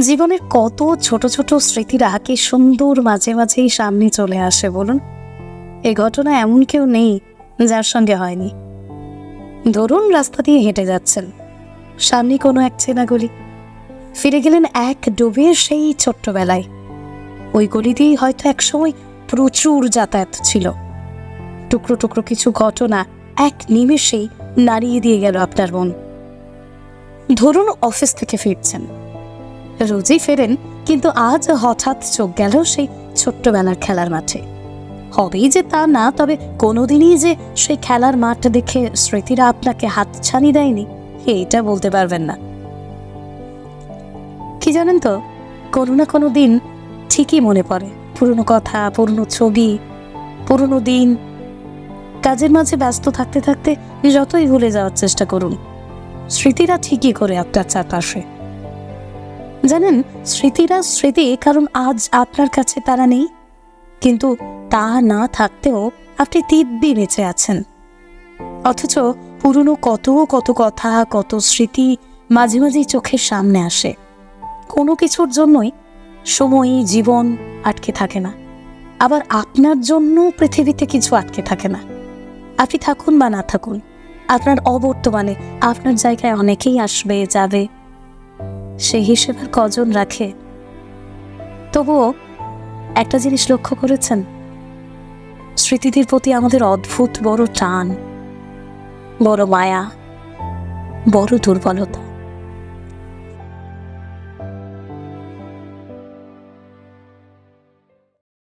জীবনের কত ছোট ছোট স্মৃতিরা কি সুন্দর মাঝে মাঝেই সামনে চলে আসে বলুন? এ ঘটনা এমন কেউ নেই যার সঙ্গে হয়নি। ধরুন রাস্তা দিয়ে হেঁটে যাচ্ছেন। সামনে কোনো এক চেনা গলি ফিরে গেলেন এক ডুবে সেই ছোট্টবেলায়। ওই গলি দিয়েই হয়তো একসময় প্রচুর যাতায়াত ছিল। টুকরো টুকরো কিছু ঘটনা এক নিমেষেই নাড়িয়ে দিয়ে গেল আপনার মন। ধরুন অফিস থেকে ফিরছেন। রোজই ফেরেন, কিন্তু আজ হঠাৎ চোখ গেল সেই ছোট্টবেলার খেলার মাঠে। হবেই যে তা না, তবে কোনোদিনই যে সেই খেলার মাঠ দেখে স্মৃতিরা আপনাকে হাতছানি দেয়নি, এইটা বলতে পারবেন না। কি জানেন তো, কোনো না কোনো দিন ঠিকই মনে পড়ে, পুরনো কথা, পুরনো ছবি, পুরনো দিন। কাজের মাঝে ব্যস্ত থাকতে থাকতে যতই ভুলে যাওয়ার চেষ্টা করুন, স্মৃতিরা ঠিকই করে আপনার চারপাশে। জানেন, স্মৃতিরা স্মৃতি, কারণ আজ আপনার কাছে তারা নেই। কিন্তু তা না থাকতেও আপনি দিব্যি বেঁচে আছেন। অথচ পুরনো কত কত কথা, কত স্মৃতি মাঝে মাঝেই চোখের সামনে আসে। কোনো কিছুর জন্যই সময়, জীবন আটকে থাকে না। আবার আপনার জন্য পৃথিবীতে কিছু আটকে থাকে না। আপনি থাকুন বা না থাকুন, আপনার অবর্তমানে আপনার জায়গায় অনেকেই আসবে, যাবে। সেই হিসেবে কজন রাখে? তবুও একটা জিনিস লক্ষ্য করেছেন, স্মৃতিদের প্রতি আমাদের অদ্ভুত বড় টান, বড় মায়া, বড় দুর্বলতা।